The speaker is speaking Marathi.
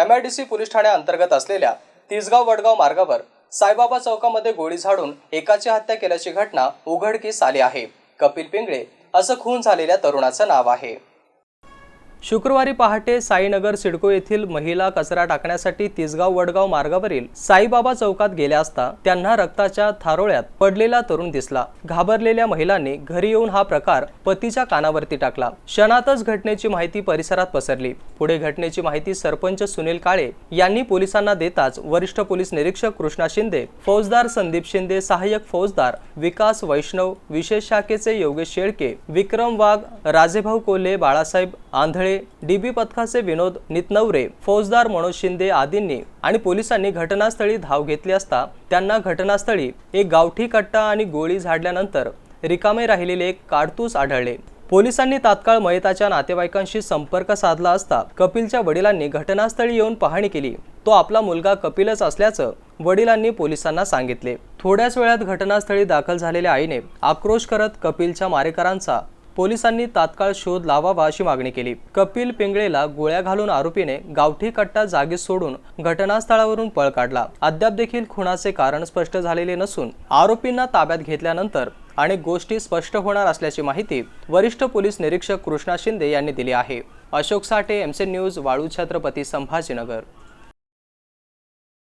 M I D C police ठाण्याअंतर्गत असलेल्या तिसगाव वडगाव मार्गावर साईबाबा चौकामध्ये गोळी झाडून एकाची हत्या केल्याची घटना उघडकीस आली आहे. कपिल पिंगळे असं खून झालेल्या तरुणाचं नाव आहे. शुक्रवारी पहाटे साईनगर सिडको येथील महिला कचरा टाकण्यासाठी तिसगाव वडगाव मार्गावरील साईबाबा चौकात गेल्या असता त्यांना रक्ताच्या थारोळ्यात पडलेला तरुण दिसला. घाबरलेल्या महिलांनी घरी येऊन हा प्रकार पतीच्या कानावरती टाकला. क्षणातच घटनेची माहिती परिसरात पसरली. पुढे घटनेची माहिती सरपंच सुनील काळे यांनी पोलिसांना देताच वरिष्ठ पोलीस निरीक्षक कृष्णा शिंदे फौजदार संदीप शिंदे सहाय्यक फौजदार विकास वैष्णव विशेष शाखेचे योगेश शेळके विक्रम वाघ राजेभाऊ कोल्हे बाळासाहेब आंधळे डीबी पथकाचे विनोद नितनवरे फौजदार मनोज शिंदे आदींनी आणि पोलिसांनी घटनास्थळी धाव घेतली असता त्यांना घटनास्थळी एक गावठी कट्टा आणि गोळी झाडल्यानंतर रिकामे राहिलेले एक काडतूस आढळले. पोलिसांनी तात्काळ मयताच्या नातेवाईकांशी संपर्क साधला असता कपिलच्या वडिलांनी घटनास्थळी येऊन पाहणी केली. तो आपला मुलगा कपिलच असल्याचं वडिलांनी पोलिसांना सांगितले. थोड्याच वेळात घटनास्थळी दाखल झालेल्या आईने आक्रोश करत कपिलच्या मारेकरांचा पोलिसांनी तात्काळ शोध लावावा अशी मागणी केली. कपिल पिंगळेला गोळ्या घालून आरोपीने गावठी कट्टा जागी सोडून घटनास्थळावरून पळ काढला. अद्याप देखील खुनाचे कारण स्पष्ट झालेले नसून आरोपींना ताब्यात घेतल्यानंतर अनेक गोष्टी स्पष्ट होणार असल्याची माहिती वरिष्ठ पोलीस निरीक्षक कृष्णा शिंदे यांनी दिली आहे. अशोक साठे एमसी न्यूज वाळू छत्रपती संभाजीनगर.